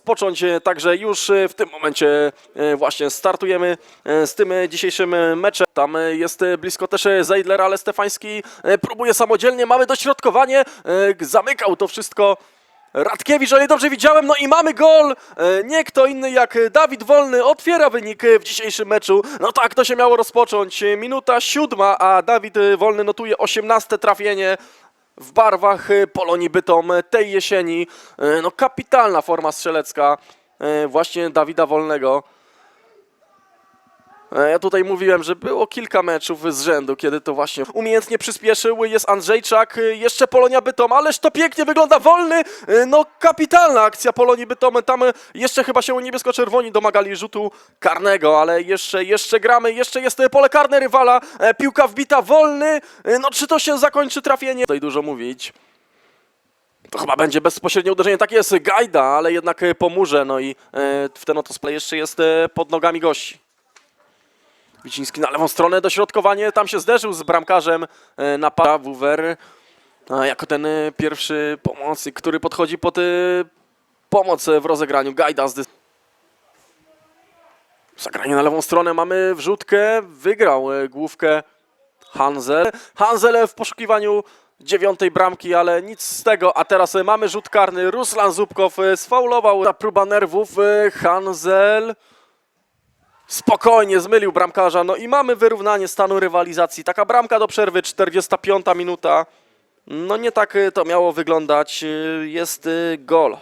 rozpocząć, e, także już e, w tym momencie e, właśnie startujemy z tym dzisiejszym meczem. Tam jest blisko też Zeidler, ale Stefański próbuje samodzielnie, mamy dośrodkowanie, zamykał to wszystko Radkiewicz, ale dobrze widziałem, no i mamy gol! Nie kto inny jak Dawid Wolny otwiera wynik w dzisiejszym meczu. No tak to się miało rozpocząć. Minuta siódma, a Dawid Wolny notuje 18 trafienie w barwach e, Polonii Bytom e, tej jesieni. E, No kapitalna forma strzelecka właśnie Dawida Wolnego. E, Ja tutaj mówiłem, że było kilka meczów z rzędu, kiedy to właśnie umiejętnie przyspieszył. Jest Andrzejczak, e, jeszcze Polonia Bytom, ależ to pięknie wygląda, wolny, e, no kapitalna akcja Polonii Bytom. Tam jeszcze chyba się niebiesko-czerwoni domagali rzutu karnego, ale jeszcze, jeszcze gramy, jeszcze jest pole karne rywala, piłka wbita, wolny, no czy to się zakończy trafienie? Tutaj dużo mówić. To chyba będzie bezpośrednie uderzenie. Tak jest Gajda, ale jednak e, pomurze. No i w ten oto splay jeszcze jest pod nogami gości. Wiciński na lewą stronę, dośrodkowanie, tam się zderzył z bramkarzem e, na para Wuwer. A jako ten e, pierwszy pomocnik, który podchodzi pod e, pomoc e, w rozegraniu. Gajda z Zagranie na lewą stronę, mamy wrzutkę, wygrał e, główkę Hanzel. Hanzel w poszukiwaniu dziewiątej bramki, ale nic z tego. A teraz e, mamy rzut karny. Ruslan Zubkow e, sfaulował. Ta próba nerwów. e, Hanzel spokojnie zmylił bramkarza. No i mamy wyrównanie stanu rywalizacji. Taka bramka do przerwy, 45 minuta. No nie tak to miało wyglądać. Jest e, gol.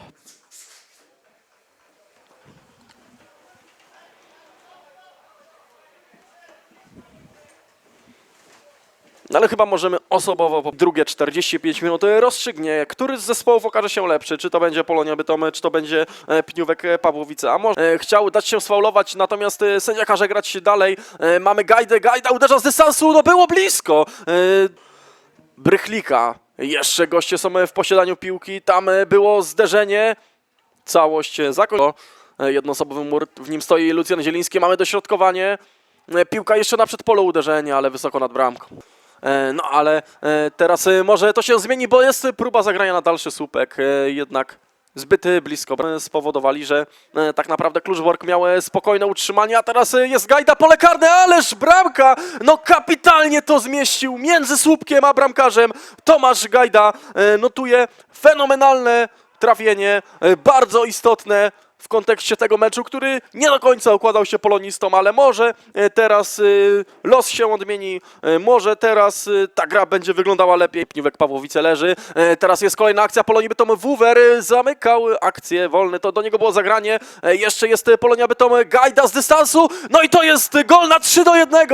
No ale chyba możemy osobowo po drugie 45 minut rozstrzygnie, który z zespołów okaże się lepszy. Czy to będzie Polonia Bytom, czy to będzie e, Pniówek e, Pawłowice. A może e, chciał dać się sfaulować, natomiast e, sędzia każe grać dalej. E, Mamy Gajdę, Gajda uderza z dystansu, no było blisko. E, Brychlika. Jeszcze goście są e, w posiadaniu piłki, tam e, było zderzenie. Całość e, zakończona. E, Jednoosobowy mur, w nim stoi Lucjan Zieliński, mamy dośrodkowanie. E, Piłka jeszcze na przedpolu uderzenie, ale wysoko nad bramką. E, No ale e, teraz e, może to się zmieni, bo jest próba zagrania na dalszy słupek. Jednak zbyt blisko spowodowali, że tak naprawdę Kluczbork miał spokojne utrzymanie, a teraz jest Gajda pole karne, ależ bramka! No kapitalnie to zmieścił między słupkiem a bramkarzem. Tomasz Gajda notuje fenomenalne trafienie, bardzo istotne w kontekście tego meczu, który nie do końca układał się polonistom, ale może e, teraz e, los się odmieni, e, może teraz ta gra będzie wyglądała lepiej. Pniówek Pawłowice leży, teraz jest kolejna akcja Polonii Bytom, Wuwer zamykał akcję, wolne, to do niego było zagranie, jeszcze jest Polonia Bytom, Gajda z dystansu, no i to jest gol na 3 do 1,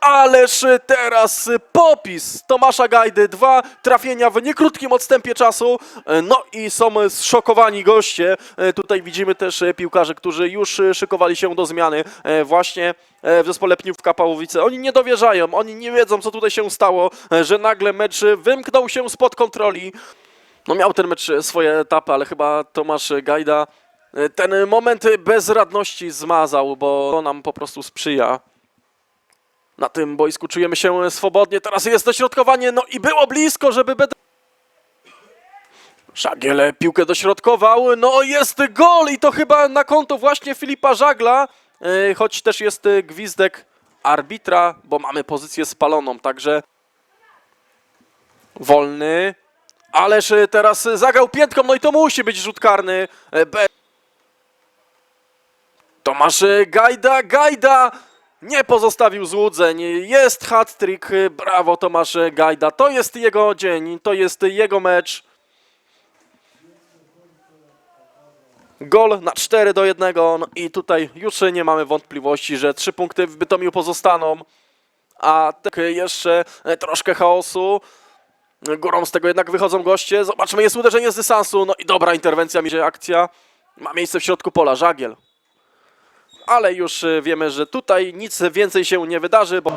ależ teraz popis Tomasza Gajdy, dwa trafienia w niekrótkim odstępie czasu, no i są zszokowani goście, tutaj widzimy też e, piłkarze, którzy już e, szykowali się do zmiany e, właśnie w zespole Pniówka Pałowice. Oni nie dowierzają, oni nie wiedzą, co tutaj się stało, że nagle mecz wymknął się spod kontroli. No miał ten mecz swoje etapy, ale chyba Tomasz Gajda ten moment bezradności zmazał, bo to nam po prostu sprzyja. Na tym boisku czujemy się swobodnie, teraz jest dośrodkowanie, no i było blisko, żeby... Żagiel piłkę dośrodkował, no jest gol i to chyba na konto właśnie Filipa Żagla, e, choć też jest gwizdek arbitra, bo mamy pozycję spaloną, także wolny, ależ teraz zagrał piętką, no i to musi być rzut karny. e. Tomasz Gajda, Gajda nie pozostawił złudzeń, jest hat-trick, brawo Tomasz Gajda, to jest jego dzień, to jest jego mecz. Gol na 4 do 1 no i tutaj już nie mamy wątpliwości, że trzy punkty w Bytomiu pozostaną. A tak jeszcze e, troszkę chaosu. Górą z tego jednak wychodzą goście. Zobaczmy, jest uderzenie z dystansu. No i dobra interwencja, się akcja ma miejsce w środku pola. Żagiel. Ale już e, wiemy, że tutaj nic więcej się nie wydarzy, bo